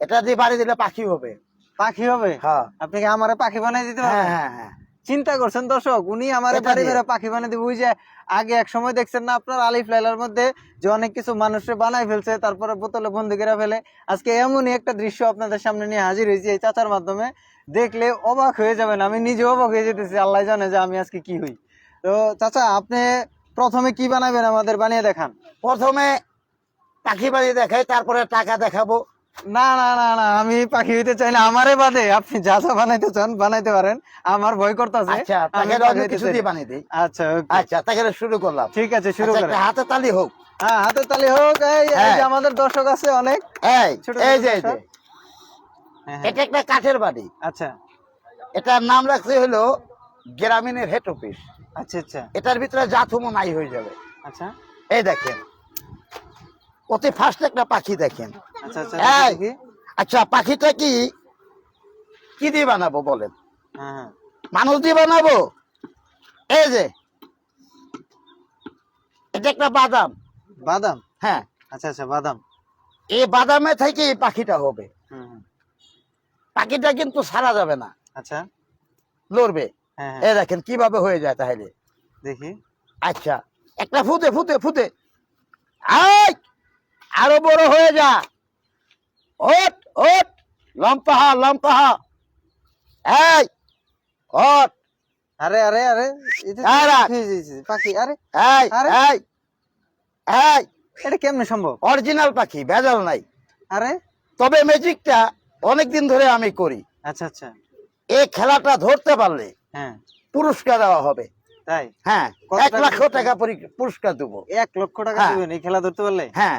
এটা দিয়ে বাড়ি দিলে পাখি হবে। পাখি হবে? হ্যাঁ। আপনি কি আমারে পাখি বানাই দিতে হ্যাঁ পারবেন? হ্যাঁ হ্যাঁ চিন্তা করছেন দর্শক উনি আমার বাড়ি। বেড়ে পাখি বানিয়ে দিবে। ওই যে আগে এক সময় দেখছেন না আপনার আলিফ লাইলার মধ্যে যে অনেক কিছু মানুষে বানাই ফেলছে তারপরে বোতলে বন্দি করে ফেলে। আজকে এমনই একটা দৃশ্য আপনাদের সামনে নিয়ে হাজির হয়েছি এই চাচার মাধ্যমে। দেখলে অবাক হয়ে যাবেন আমি নিজে অবাক হয়ে যেতেছি আল্লাহ জানে যে আমি আজকে কি হই। তো চাচা আপনি প্রথমে কি বানাবেন আমাদের বানিয়ে দেখান। প্রথমে পাখি বানিয়ে দেখাই তারপরে টাকা দেখাবো। না না না না আমি পাখি হইতে চাই না আমারে বাদে। আপনি যা যা বানাইতে চান বানাইতে পারেন। আমার ভয় করতেছে। আচ্ছা তাকে পাখি অন্য কিছু দিয়ে। বানিয়ে দিই। আচ্ছা আচ্ছা তাকে শুরু করলাম। ঠিক আছে শুরু আচ্ছা, করেন। হাতে তালি হোক। হ্যাঁ হাতে তালি হোক এই হ্যাঁ। যে আমাদের দর্শক আছে অনেক। এই এই যে। হ্যাঁ, হ্যাঁ। এটা একটা কাঠের বাড়ি। আচ্ছা। এটার নাম রাখছে হলো গ্রামীণের হেড অফিস। আচ্ছা আচ্ছা। এটার ভিতরে জাথুমো নাই হয়ে যাবে। আচ্ছা। এই দেখেন। অতি ফার্স্ট একটা পাখি দেখেন। আচ্ছা আচ্ছা। দেখি। আচ্ছা পাখিটা কি? কি দিয়ে বানাবো বলেন? হ্যাঁ। মানুষ দিয়ে বানাবো? এই যে এটা একটা বাদাম। বাদাম? হ্যাঁ। আচ্ছা আচ্ছা বাদাম। এই বাদামে থেকে এই পাখিটা হবে। পাখিটা কিন্তু সারা যাবে না। আচ্ছা। লড়বে। হ্যাঁ হ্যাঁ। দেখেন কীভাবে হয়ে যায় তাহলে? দেখি। আচ্ছা একটা ফুটে ফুটে আই আরও বড় হয়ে যা। ওট ওট লম্পাহা লম্পাহা। এই ওট আরে আরে আরে। পাখি আরে। এই এই এই। এটা কেমনে সম্ভব? অরিজিনাল পাখি ভেজাল নাই। আরে। তবে ম্যাজিকটা অনেক দিন ধরে আমি করি। আচ্ছা আচ্ছা। এই খেলাটা ধরতে পারলে হ্যাঁ। পুরস্কার দেওয়া হবে। তাই? হ্যাঁ এক পুরস্কার? টাকা পুরস্কার দেবো। এক লক্ষ টাকা হ্যাঁ। দিবেন এই খেলা ধরতে পারলে? হ্যাঁ।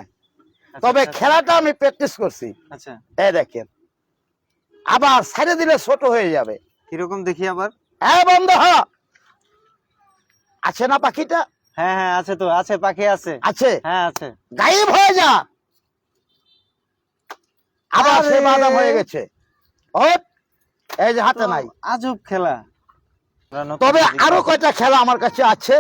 তবে আচ্ছা, খেলাটা আমি প্র্যাকটিস করছি। আচ্ছা। এই দেখেন। আবার ছেড়ে দিলে ছোট হয়ে যাবে। কীরকম দেখি আবার? হ্যাঁ বন্ধ হ। আছে না পাখিটা? হ্যাঁ হ্যাঁ আছে তো আছে পাখি আছে। আছে? হ্যাঁ আছে। গায়েব হয়ে যা। আবার সে। বাদাম হয়ে গেছে। ওট, এই যে হাতে নাই। আজব খেলা। তবে আরও কয়টা খেলা আমার কাছে আছে।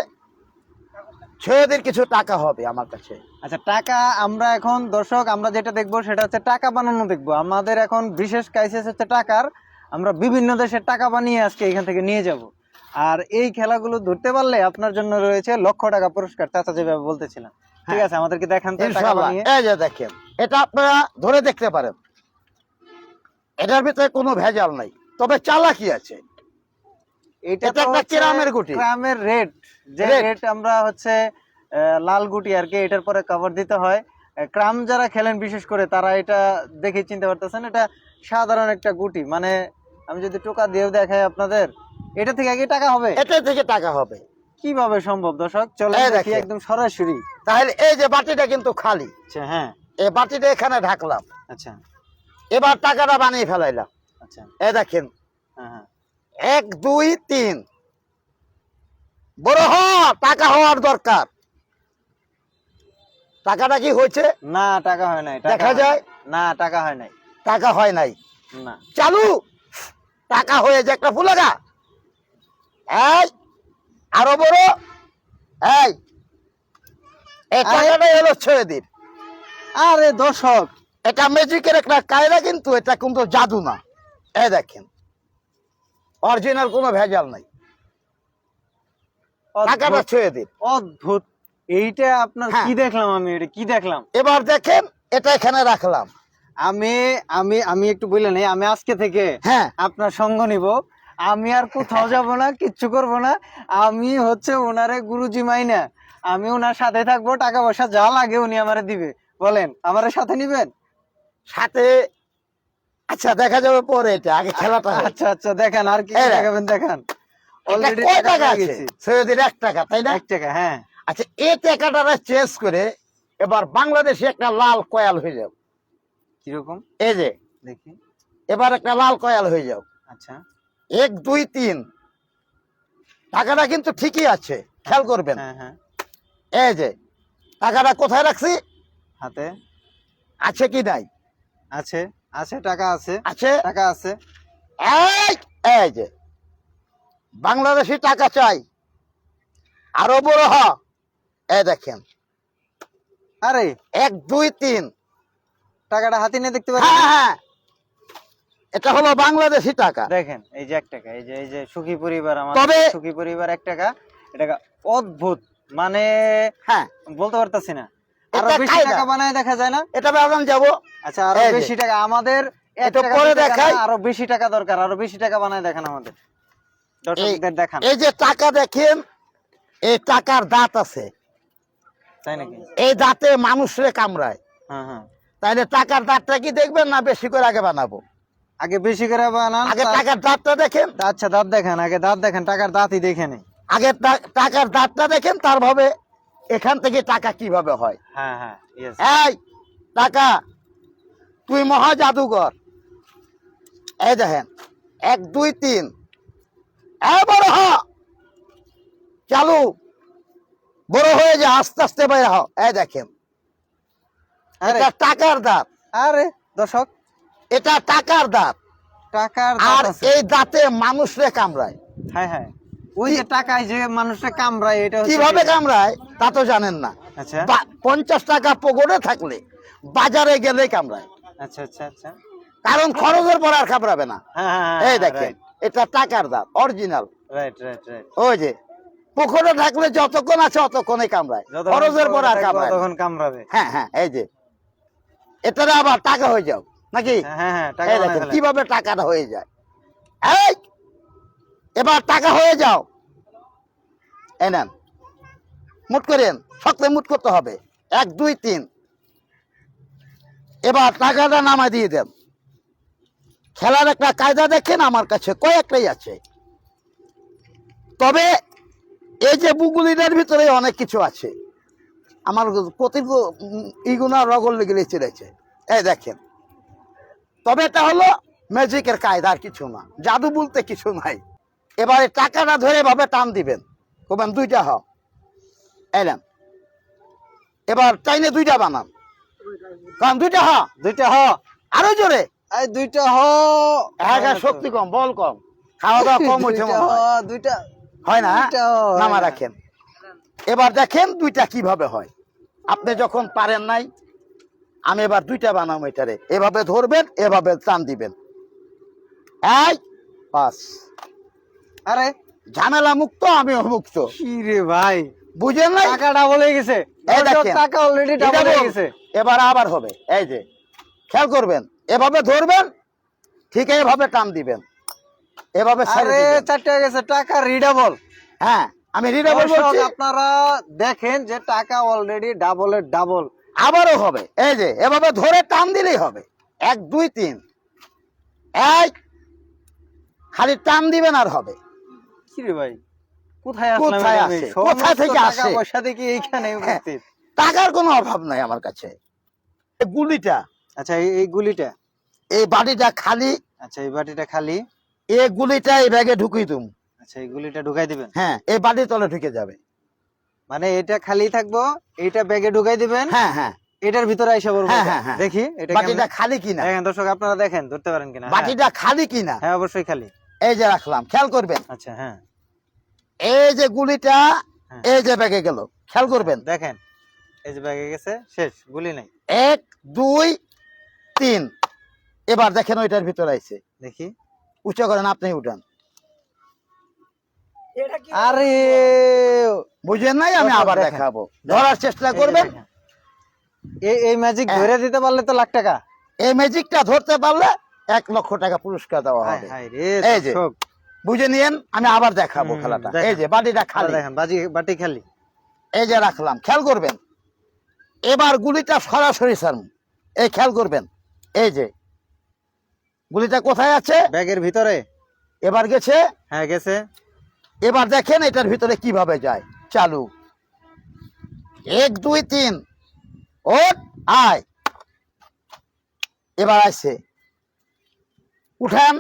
ছেলেদের কিছু টাকা হবে আমার কাছে। আচ্ছা টাকা আমরা এখন দর্শক আমরা যেটা দেখব সেটা হচ্ছে টাকা বানানো দেখব। আমাদের এখন বিশেষ ক্রাইসিস হচ্ছে টাকার। আমরা বিভিন্ন দেশের টাকা বানিয়ে আজকে এখান থেকে নিয়ে যাব। আর এই খেলাগুলো ধরতে পারলে আপনার জন্য রয়েছে লক্ষ টাকা পুরস্কার। চাচা যেভাবে বলতেছিলাম ঠিক আছে আমাদেরকে দেখান তো টাকা বানিয়ে। এই যে দেখেন এটা আপনারা ধরে দেখতে পারেন। এটার ভিতরে কোনো ভেজাল নাই। তবে চালাকি আছে। এটা এটা একটা কেরামের গুটি। গ্রামের রেট যে। রেট আমরা হচ্ছে লাল গুটি আর কি এটার পরে কভার দিতে হয়। ক্রাম যারা খেলেন বিশেষ করে তারা এটা দেখে চিনতে পারতেছেন এটা সাধারণ একটা গুটি। মানে আমি যদি টোকা দিয়েও দেখাই আপনাদের এটা থেকে আগে টাকা হবে? এটা থেকে টাকা হবে। কীভাবে সম্ভব দর্শক? চলে দেখি একদম সরাসরি। তাহলে এই যে বাটিটা কিন্তু খালি। আচ্ছা হ্যাঁ। এই বাটিটা এখানে ঢাকলাম। আচ্ছা। এবার টাকাটা বানিয়ে ফেলাইলাম। আচ্ছা। এ দেখেন। হ্যাঁ হ্যাঁ। এক দুই তিন। বড় হ টাকা হওয়ার দরকার। টাকাটা কি হয়েছে? না টাকা হয় নাই। দেখা যায়? না টাকা হয় নাই। টাকা হয় নাই। না। চালু। টাকা হয়ে যে একটা ফুলাগা। এই আরও বড়। এই এই টাকাটাই হলো ছেড়ে দিন আরে দর্শক। এটা ম্যাজিকের একটা কায়দা কিন্তু এটা কিন্তু জাদু না। এই দেখেন। অরিজিনাল কোনো ভেজাল নাই। টাকাটা ছুঁয়ে দিন। অদ্ভুত। এইটা আপনার হ্যাঁ। কি দেখলাম আমি? এটা কি দেখলাম? এবার দেখেন এটা এখানে রাখলাম। আমি আমি আমি একটু বললেন আমি আজকে থেকে হ্যাঁ। আপনার সঙ্গ নিব। আমি আর কোথাও যাব না কিচ্ছু করব না। আমি হচ্ছে ওনারে গুরুজি মাইনা। আমি ওনার সাথে থাকব টাকা পয়সা যা লাগে উনি আমারে দিবে। বলেন আমারে সাথে নিবেন? সাথে আচ্ছা দেখা যাবে পরে এটা আগে খেলাটা আচ্ছা আচ্ছা দেখান আর কি দেখাবেন দেখান। অলরেডি কয় টাকা আছে? সৈয়দের এক টাকা তাই না? এক টাকা হ্যাঁ। আচ্ছা এই টাকাটা চেঞ্জ করে এবার বাংলাদেশে একটা লাল কয়াল হয়ে যাও। কীরকম? এই যে দেখি। এবার একটা লাল কয়াল হয়ে যাও। আচ্ছা। এক দুই তিন। টাকাটা কিন্তু ঠিকই আছে খেয়াল করবেন। হ্যাঁ হ্যাঁ। এই যে টাকাটা কোথায় রাখছি? হাতে। আছে কি নাই? আছে। আছে টাকা আছে আছে? টাকা আছে। এই এই যে বাংলাদেশি টাকা চাই আরও বড় হ। এই দেখেন আরে এক দুই তিন। টাকাটা হাতে নিয়ে দেখতে হ্যাঁ পারেন হ্যাঁ। এটা হলো বাংলাদেশি টাকা। দেখেন এই যে এক টাকা এই যে এই যে সুখী পরিবার আমার সুখী পরিবার এক টাকা এটা অদ্ভুত মানে হ্যাঁ। বলতে পারতাছি না। আরও বেশি টাকা বানায় দেখা যায় না? এটা বাগান যাব। আচ্ছা আরও বেশি টাকা। আমাদের এটা পরে দেখাই। আরও বেশি টাকা দরকার আরও বেশি টাকা বানায় দেখান আমাদের। দর্শকদের দেখান। এই যে টাকা দেখেন এই টাকার দাঁত আছে। তাই নাকি? এই দাঁতে মানুষরে কামড়ায়। হ্যাঁ হ্যাঁ। তাইলে টাকার দাঁতটা কি দেখবেন না বেশি করে আগে বানাবো? আগে বেশি করে বানান আগে টাকার দাঁতটা দেখেন। আচ্ছা দাঁত দেখেন আগে দাঁত দেখেন টাকার দাঁতই দেখে নেই। আগে টাকার দাঁতটা দেখেন তার ভাবে এখান থেকে টাকা কীভাবে হয়? হ্যাঁ হ্যাঁ এই টাকা তুই মহা জাদুঘর। এই দেখেন এক দুই তিন। বড় হ। চালু। বড় হয়ে যা আস্তে আস্তে বাইরে হ। এই দেখেন এটা টাকার দাঁত। আরে দর্শক। এটা টাকার দাঁত। টাকার আর এই দাঁতে মানুষরে কামড়ায়। হ্যাঁ হ্যাঁ। ওই টাকায় যে মানুষটা কামড়ায় এটা কীভাবে কামড়ায় তা তো জানেন না। আচ্ছা। পঞ্চাশ টাকা পকেটে থাকলে বাজারে গেলে কামড়ায়। আচ্ছা আচ্ছা আচ্ছা। কারণ খরচের পর আর কামড়াবে না। হ্যাঁ হ্যাঁ এই দেখেন এটা টাকার দাম অরিজিনাল রাইট রাইট রাইট ওই যে পুকুরে থাকলে যতক্ষণ আছে অতক্ষণে কামড়ায়। খরচের পর আর কামড়ায়। তখন কামড়াবে হ্যাঁ হ্যাঁ এই যে। এটারে আবার টাকা হয়ে যাও নাকি? হ্যাঁ হ্যাঁ। কীভাবে টাকাটা হয়ে যায়। এই এবার টাকা হয়ে যাও। এনেন নেন। মুট করেন। শক্ত মুট করতে হবে। এক, দুই, তিন। এবার টাকাটা নামায় দিয়ে দেন। খেলার একটা কায়দা দেখেন আমার কাছে, কয়েকটাই আছে। তবে এই যে বুগুলিটার ভিতরে অনেক কিছু আছে। আমার প্রতি ইগুনা রগল লেগে চলেছে এই দেখেন। তবে এটা হলো ম্যাজিকের কায়দা আর কিছু না। জাদু বলতে কিছু নাই। এবারে টাকাটা ধরে এভাবে টান দিবেন। কবেন দুইটা হ এলাম এবার চাইনে দুইটা বানান। কারণ দুইটা হ দুইটা হ আরও জোরে। দুইটা হ হ্যাঁ হ্যাঁ, শক্তি কম বল কম। খাওয়া দাওয়া কম হয়েছে দুইটা হয়। না? নামা হ্যাঁ। রাখেন। এবার দেখেন দুইটা কীভাবে হয়। আপনি যখন পারেন নাই আমি এবার দুইটা বানাবো এটারে। এভাবে ধরবেন এভাবে টান দিবেন। এই পাস আরে ঝামেলা মুক্ত আমি মুক্ত। কি রে ভাই বুঝেন নাই? টাকা ডাবল হয়ে গেছে। এই দেখেন। টাকা অলরেডি ডাবল হয়ে গেছে। এবার আবার হবে। এই যে খেয়াল করবেন এভাবে ধরবেন ঠিক এভাবে টান দিবেন। এভাবে আরে চারটে হয়ে গেছে টাকা রিডাবল হ্যাঁ আমি রিডাবল বলছি। আপনারা দেখেন যে টাকা অলরেডি ডাবলের ডাবল আবারও হবে। এই যে এভাবে ধরে টান দিলেই হবে। এক দুই তিন। এক খালি টান দিবেন আর হবে। কি ভাই? কোথায় কোথায় আসে? সমস্ত থেকে আসে? পয়সা দেখি এইখানে হ্যাঁ। টাকার কোনো অভাব নাই আমার কাছে। গুলিটা আচ্ছা এই গুলিটা? এই বাটিটা খালি আচ্ছা এই বাটিটা খালি? এই গুলিটা এই ব্যাগে ঢুকিয়ে দুম। আচ্ছা এই গুলিটা ঢুকাই দিবেন? হ্যাঁ এই বাটির তলে ঢুকে যাবে। মানে এটা খালি থাকব এইটা ব্যাগে ঢুকাই দিবেন? হ্যাঁ হ্যাঁ। এটার ভিতরে আইসা বলব হ্যাঁ, এটা। হ্যাঁ। দেখি এটা বাটিটা খালি কিনা? দেখেন দর্শক আপনারা দেখেন ধরতে পারেন কিনা। বাটিটা খালি কিনা? হ্যাঁ অবশ্যই খালি। এই যে রাখলাম খেয়াল করবেন। আচ্ছা হ্যাঁ। এই যে গুলিটা হ্যাঁ। এই যে ব্যাগে গেল। খেয়াল করবেন। দেখেন এই যে ব্যাগে গেছে শেষ গুলি নাই। এক দুই তিন। এবার দেখেন ওইটার ভিতরে আইছে। দেখি। উঁচু করেন আপনি উঠান। আরে বুঝেন নাই আমি আবার দেখাবো। ধরার চেষ্টা করবেন। এই এই ম্যাজিক। ধরে দিতে পারলে তো লাখ টাকা। এই ম্যাজিকটা ধরতে পারলে এক লক্ষ টাকা পুরস্কার দেওয়া হায় হবে। এই যে। বুঝে নিয়েন আমি আবার দেখাবো খেলাটা। এই যে বাটিটা খালি। দেখেন বাজি বাটি খালি। এই যে রাখলাম খেয়াল করবেন। এবার গুলিটা সরাসরি সারম। এই খেয়াল করবেন এই যে। গুলিটা কোথায় আছে? ব্যাগের ভিতরে। এবার গেছে? হ্যাঁ গেছে। এবার দেখেন এটার ভিতরে কীভাবে যায়। চালু। এক দুই তিন। ওট আয়। এবার আসছে। উঠান।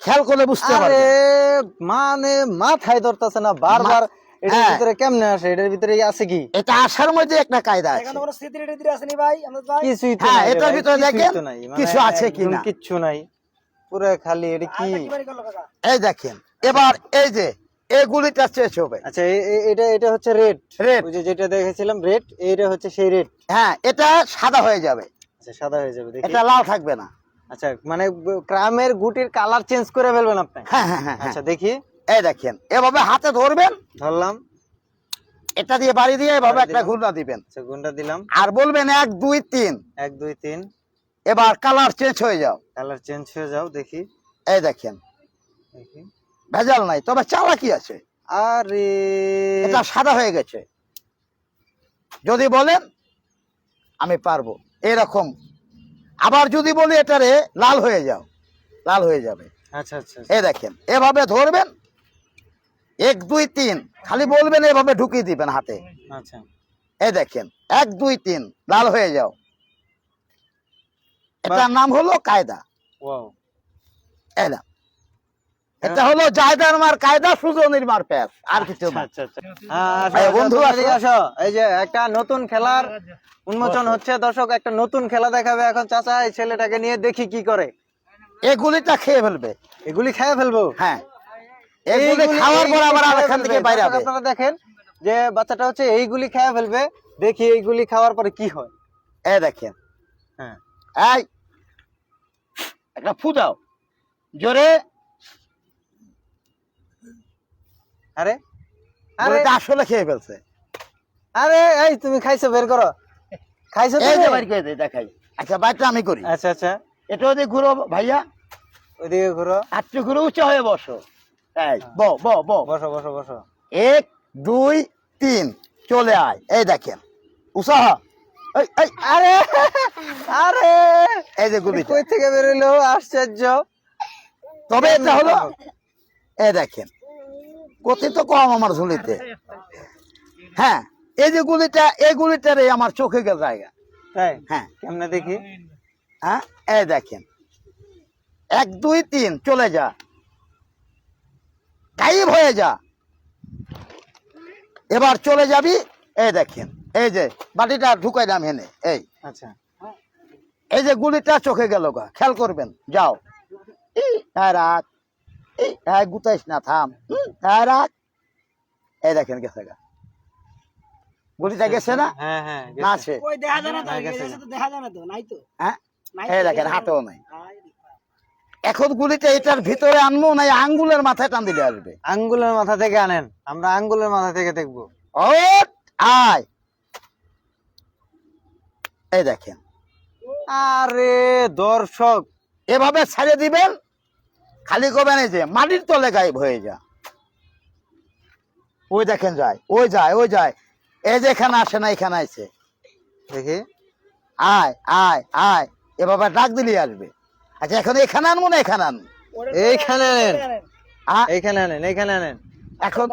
খেয়াল করলে বুঝতে আরে পারবেন মানে মাথায় ধরতেছে না বারবার এটার হ্যাঁ। ভিতরে কেমনে আসে? এটার ভিতরে আছে কি? এটা আসার মধ্যে একটা কায়দা আছে। কিছুই তো হ্যাঁ, ভাই, মানে কিছু আছে একদম কিনা। কিচ্ছু নাই। পুরো খালি এটা কি? এই দেখেন এবার এই যে এই গুলিটা শেষ হবে। আচ্ছা এটা এটা হচ্ছে রেড। ওই যে যেটা দেখেছিলাম রেড এইটা হচ্ছে সেই রেড হ্যাঁ এটা সাদা হয়ে যাবে। আচ্ছা সাদা হয়ে যাবে এটা লাল থাকবে না। আচ্ছা মানে গ্রামের গুটির কালার চেঞ্জ করে ফেলবেন আপনি। হ্যাঁ হ্যাঁ হ্যাঁ হ্যাঁ। আচ্ছা দেখি। এই দেখেন এভাবে হাতে ধরবেন। ধরলাম। এটা দিয়ে বাড়ি দিয়ে এভাবে একটা। ঘুরনা দিবেন। আচ্ছা গুণটা দিলাম। আর বলবেন এক দুই তিন। এক দুই তিন। এবার কালার চেঞ্জ হয়ে যাও। কালার চেঞ্জ হয়ে যাও দেখি। এই দেখেন। ভেজাল নাই তবে চালাকি আছে। আরে। এটা সাদা হয়ে গেছে। যদি বলেন আমি পারব। এরকম আবার যদি বলি এটারে লাল হয়ে যাও লাল হয়ে যাবে। আচ্ছা আচ্ছা এই দেখেন এভাবে ধরবেন এক দুই তিন খালি বলবেন এভাবে ঢুকিয়ে দিবেন হাতে। আচ্ছা। এই দেখেন এক দুই তিন লাল হয়ে যাও। এটার নাম হলো কায়দা। এলাম এটা হলো জায়দার মার কায়দা সুজনির মার প্যাস আর কিছু না। আচ্ছা আচ্ছা হ্যাঁ, বন্ধু আসো। এই যে একটা নতুন খেলার উন্মোচন হচ্ছে। দর্শক একটা নতুন খেলা দেখাবে এখন চাচা। এই ছেলেটাকে নিয়ে দেখি কি করে। এই গুলিটা খেয়ে ফেলবে। এগুলি খেয়ে ফেলব? হ্যাঁ। এগুলি খাওয়ার পর আবার খেয়ে থেকে বাইরে হবে। আপনারা দেখেন যে বাচ্চাটা হচ্ছে এইগুলি খেয়ে ফেলবে। দেখি এইগুলি খাওয়ার পরে কি হয়। এই দেখেন। হ্যাঁ। এই একটা ফু দাও। জোরে আরে? আরে গুলিটা আসলে খেয়ে ফেলছে। আরে এই তুমি খাইছো বের করো। খাইছো এই যে বাইর করে দেখাই। আচ্ছা বাইরটা আমি করি। আচ্ছা আচ্ছা। এটা ওদের ঘুরো ভাইয়া। ওইদিকে ঘুরো। আটটু ঘুরে উঁচু হয়ে বসো। এই ব ব ব। বসো বসো বসো। এক দুই তিন চলে আয়। এই দেখেন। এই আরে! আরে! এই যে গুলিটা। কই থেকে বেরোলো আশ্চর্য। তবে এটা হলো এ দেখেন। কতি তো কম আমার ঝুলিতে। হ্যাঁ এই যে গুলিটা এই গুলিটারে আমার চোখে গেল জায়গা। তাই? হ্যাঁ। কেমনে দেখি? হ্যাঁ এই দেখেন। এক দুই তিন চলে যা। গায়েব হয়ে যা। এবার চলে যাবি এই দেখেন। এই যে বাটিটা ঢুকাইলাম হেনে এই। আচ্ছা। এই যে গুলিটা চোখে গেল গা খেয়াল করবেন যাও। এই, হ্যাঁ রাখ এই, হ্যাঁ গুতাইস না থাম। হ্যাঁ রাখ। এই দেখেন গেছে গা। গুলিটা গেছে না? হ্যাঁ হ্যাঁ না আছে ওই দেখা যায় না তো গেছে, গেছে তো দেখা যায় না তো নাই তো। হ্যাঁ? এই দেখেন হাতেও নাই। এখন গুলিটা এটার ভিতরে আনব না আঙ্গুলের মাথায় টান দিলে আসবে? আঙ্গুলের মাথা থেকে আনেন আমরা আঙ্গুলের মাথা থেকে দেখব। আয়। এই দেখেন। আরে দর্শক। এভাবে ছেড়ে দিবেন খালি কবে এই যে মাটির তলে গায়েব হয়ে যা। ওই দেখেন যায় ওই যায় ওই যায়। এই যে এখানে আসে না এখানে আছে দেখি। আয় আয় আয়। এ বাবা ডাক দিলে আসবে। আচ্ছা এখন এখানে আনব না এখানে আনব? এইখানে আনেন। আ, এইখানে আনেন এইখানে আনেন। এখন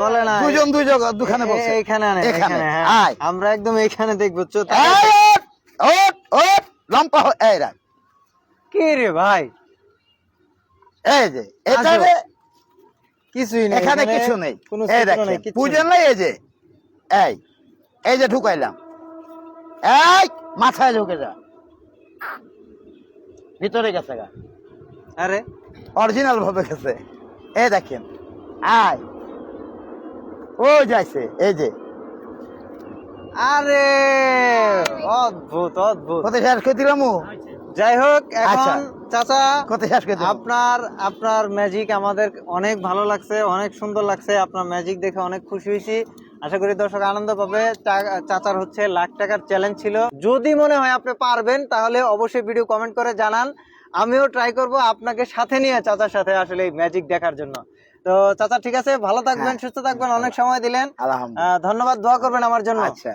চলে না দুজন দুই জায়গা দুখানে বসে এইখানে আনেন এখানে, হ্যাঁ। আয়। আমরা একদম এইখানে দেখব চো এই, ওট, ওট ওট লম্পা এই রাখ। কি রে ভাই? এই যে। রে, কিছুই নেই এখানে কিছু নেই। এই নেই দেখেন বুঝেন না এই যে। এই এই যে ঢুকাইলাম। এই মাথায় ঢুকে যা। ভিতরে গেছে গা। আরে। অরিজিনাল ভাবে গেছে। এই দেখেন আয়। ও যাইছে এই যে। আরে অদ্ভুত অদ্ভুত। কত শেষ করে দিলাম ও? যাই হোক আচ্ছা। এখন চাচা শেষ করে আপনার আপনার ম্যাজিক আমাদের অনেক ভালো লাগছে অনেক সুন্দর লাগছে আপনার ম্যাজিক দেখে অনেক খুশি হয়েছি। আশা করি দর্শক আনন্দ পাবে। চাচার হচ্ছে লাখ টাকার চ্যালেঞ্জ ছিল। যদি মনে হয় আপনি পারবেন তাহলে অবশ্যই ভিডিও কমেন্ট করে জানান। আমিও ট্রাই করব আপনাকে সাথে নিয়ে চাচার সাথে আসলে এই ম্যাজিক দেখার জন্য। তো চাচা ঠিক আছে? ভালো থাকবেন হ্যাঁ। সুস্থ থাকবেন অনেক সময় দিলেন। ধন্যবাদ দোয়া করবেন আমার জন্য। আচ্ছা।